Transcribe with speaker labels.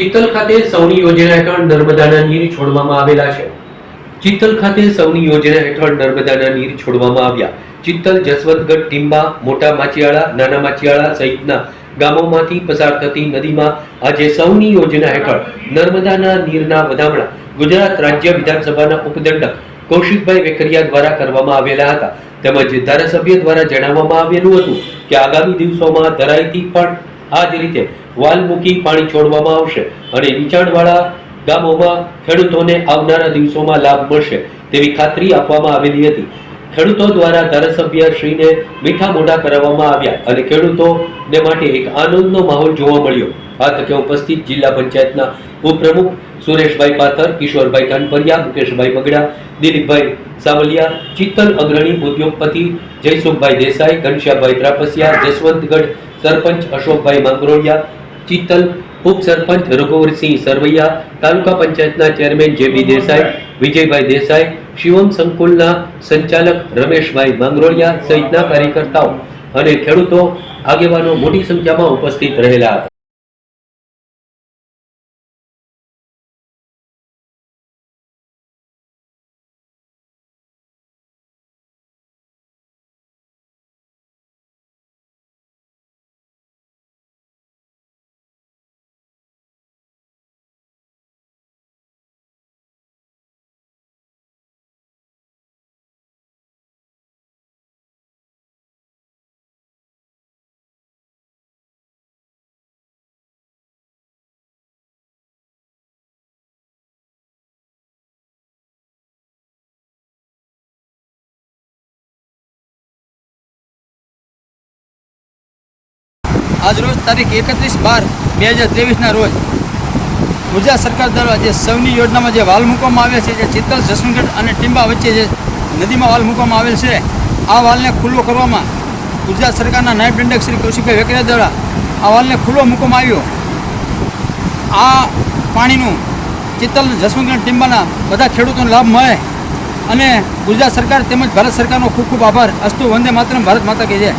Speaker 1: ચિત્તલ ખાતે સૌની યોજના હેઠળ નર્મદાના નીર છોડવામાં આવેલા છે. ચિત્તલ ખાતે સૌની યોજના હેઠળ નર્મદાના નીર છોડવામાં આવ્યા. ચિત્તલ, જસવંતગઢ, ટીંબા, મોટા માચિયાળા નાના માચિયાળા સહિતના ગામોમાંથી પસાર થતી નદીમાં આજે સૌની યોજના હેઠળ નર્મદાના નીરના વધામણા ગુજરાત રાજ્ય વિધાનસભાના ઉપદંડક કૌશિકભાઈ વેકરિયા દ્વારા કરવામાં આવેલા હતા. તેમજ ધારાસભ્ય દ્વારા જણાવવામાં આવેલું હતું કે આગામી દિવસોમાં ધરાઈથી પણ આ જ રીતે વાલ મૂકી પાણી છોડવામાં આવશે અને નીચાણવાળા ગામોમાં ખેડૂતોને આવનારા દિવસોમાં લાભ મળશે તેવી ખાતરી આપવામાં આવેલી હતી. ખેડૂતો દ્વારા ધારાસભ્ય શ્રીને મીઠા મોઢા કરાવવામાં આવ્યા અને ખેડૂતોને માટે એક આનંદનો માહોલ જોવા મળ્યો. આ તકે ઉપસ્થિત જિલ્લા પંચાયતના ઉપપ્રમુખ સુરેશભાઈ પાથર કિશોરભાઈ કાનપરિયા મુકેશભાઈ બગડા દિલીપભાઈ સાવલિયા, ચિત્તલ અગ્રણી, ઉદ્યોગપતિ જયસુખભાઈ દેસાઈ, ઘનશ્યામભાઈ ત્રાપસિયા, જસવંતગઢ સરપંચ અશોકભાઈ માંગરોળિયા ચિત્તલ ઉપસરપંચ રઘુવરસિંહ સરવૈયા, તાલુકા પંચાયતના chairman J B Desai, Vijaybhai Desai, Shivam સંકુલના સંચાલક રમેશભાઈ માંગરોળિયા સહિતના કાર્યકર્તાઓ અને ખેડૂતો આગેવાનો મોટી સંખ્યામાં ઉપસ્થિત રહેલા હતા.
Speaker 2: આજરોજ તારીખ એકત્રીસ બાર બે હજાર ત્રેવીસના રોજ ગુજરાત સરકાર દ્વારા જે સૌની યોજનામાં જે વાલ મૂકવામાં આવ્યા છે, જે ચિત્તલ જસવંતગઢ અને ટીંબા વચ્ચે જે નદીમાં વાલ મૂકવામાં આવેલ છે, આ વાલને ખુલ્લો કરવામાં ગુજરાત સરકારના નાયબ દંડક શ્રી કૌશિકભાઈ વેકરિયા દ્વારા આ વાલને ખુલ્લો મૂકવામાં આવ્યો. આ પાણીનું ચિત્તલ જસવંતગઢ ટીંબાના બધા ખેડૂતોને લાભ મળે અને ગુજરાત સરકાર તેમજ ભારત સરકારનો ખૂબ ખૂબ આભાર. અસ્તુ વંદે માત્ર ભારત માતા કહે જય.